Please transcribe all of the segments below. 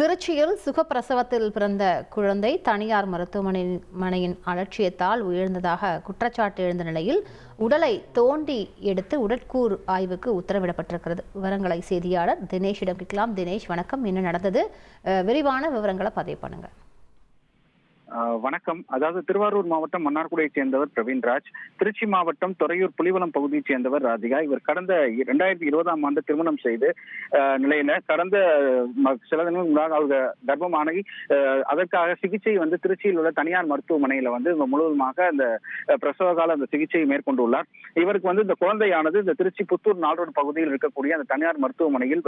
திருச்சியில் சுகப்பிரசவத்தில் பிறந்த குழந்தை தனியார் மருத்துவமனை மனையின் அலட்சியத்தால் உயர்ந்ததாக குற்றச்சாட்டு எழுந்த நிலையில் உடலை தோண்டி எடுத்து உடற்கூறு ஆய்வுக்கு உத்தரவிடப்பட்டிருக்கிறது. விவரங்களை செய்தியாளர் தினேஷிடம் கேட்கலாம். தினேஷ் வணக்கம். என்ன நடந்தது? விரிவான விவரங்களை பதிவு பண்ணுங்கள் வணக்கம். அதாவது திருவாரூர் மாவட்டம் மன்னார்குடியைச் சேர்ந்தவர் பிரவீன்ராஜ் திருச்சி மாவட்டம் துறையூர் புலிவலம் பகுதியைச் சேர்ந்தவர் ராதிகா. இவர் கடந்த இரண்டாயிரத்தி இருபதாம் ஆண்டு திருமணம் செய்து நிலையில கடந்த சில தினங்களுக்கு அவங்க கர்ப்பமானி அதற்காக சிகிச்சை வந்து திருச்சியில் உள்ள தனியார் மருத்துவமனையில வந்து முழுவதுமாக அந்த பிரசவ கால அந்த சிகிச்சையை மேற்கொண்டுள்ளார். இவருக்கு வந்து இந்த குழந்தையானது இந்த திருச்சி புத்தூர் நால்ரோடு பகுதியில் இருக்கக்கூடிய அந்த தனியார் மருத்துவமனையில்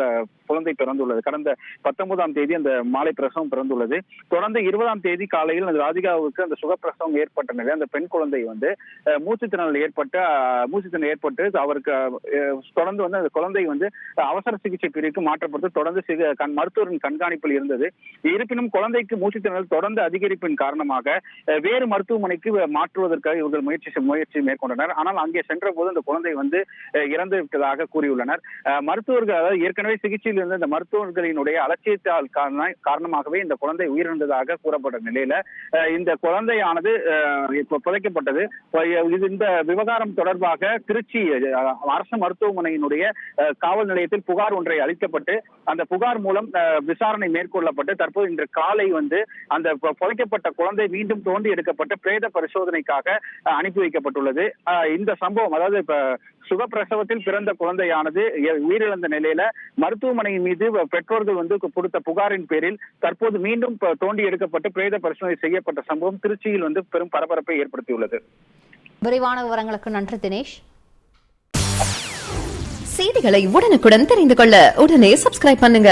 குழந்தை பிறந்துள்ளது. கடந்த பத்தொன்பதாம் தேதி அந்த மாலை பிரசவம் பிறந்துள்ளது. தொடர்ந்து இருபதாம் தேதி காலையில் அந்த ராதிகாவுக்கு அந்த சுகப்பிரசவம் ஏற்பட்ட நிலை அந்த பெண் குழந்தை வந்து மூச்சுத்திணறல் ஏற்பட்டு மூச்சு மூச்சுத்திணறல் ஏற்பட்டு அவருக்கு தொடர்ந்து வந்து அந்த குழந்தை வந்து அவசர சிகிச்சை பிரிவுக்கு மாற்றப்பட்டு தொடர்ந்து கண் மருத்துவரின் கண்காணிப்பில் இருந்தது. இருப்பினும் குழந்தைக்கு மூச்சுத்திணறல் தொடர்ந்து அதிகரிப்பின் காரணமாக வேறு மருத்துவமனைக்கு மாற்றுவதற்காக இவர்கள் முயற்சி செ- முயற்சி மேற்கொண்டனர். ஆனால் அங்கே சென்ற போது அந்த குழந்தை வந்து இறந்து விட்டதாக கூறியுள்ளனர். மருத்துவர்கள் அதாவது ஏற்கனவே சிகிச்சையில் இருந்த இந்த மருத்துவர்களினுடைய அலட்சியத்தால் காரணமாகவே இந்த குழந்தை உயிரிழந்ததாக கூறப்பட்ட நிலையில இந்த குழந்தையானது இப்ப புதைக்கப்பட்டது. இது இந்த விவகாரம் தொடர்பாக திருச்சி அரசு மருத்துவமனையினுடைய காவல் நிலையத்தில் புகார் ஒன்றை அளிக்கப்பட்டு அந்த புகார் மூலம் விசாரணை மேற்கொள்ளப்பட்டு தற்போது இன்று காலை வந்து அந்த புதைக்கப்பட்ட குழந்தை மீண்டும் தோண்டி எடுக்கப்பட்டு பிரேத பரிசோதனைக்காக அனுப்பி வைக்கப்பட்டுள்ளது. இந்த சம்பவம் அதாவது இப்ப சுகப்பிரசவத்தில் பிறந்த குழந்தையானது உயிரிழந்த நிலையில மருத்துவமனையின் மீது பெற்றோர்கள் வந்து கொடுத்த புகாரின் பேரில் தற்போது மீண்டும் தோண்டி எடுக்கப்பட்டு பிரேத பரிசோதனை செய்யப்பட்ட சம்பவம் திருச்சியில் வந்து பெரும் பரபரப்பை ஏற்படுத்தியுள்ளது. விரைவான விவரங்களுக்கு நன்றி தினேஷ். செய்திகளை உடனுக்குடன் தெரிந்து கொள்ள உடனே சப்ஸ்கிரைப் பண்ணுங்க.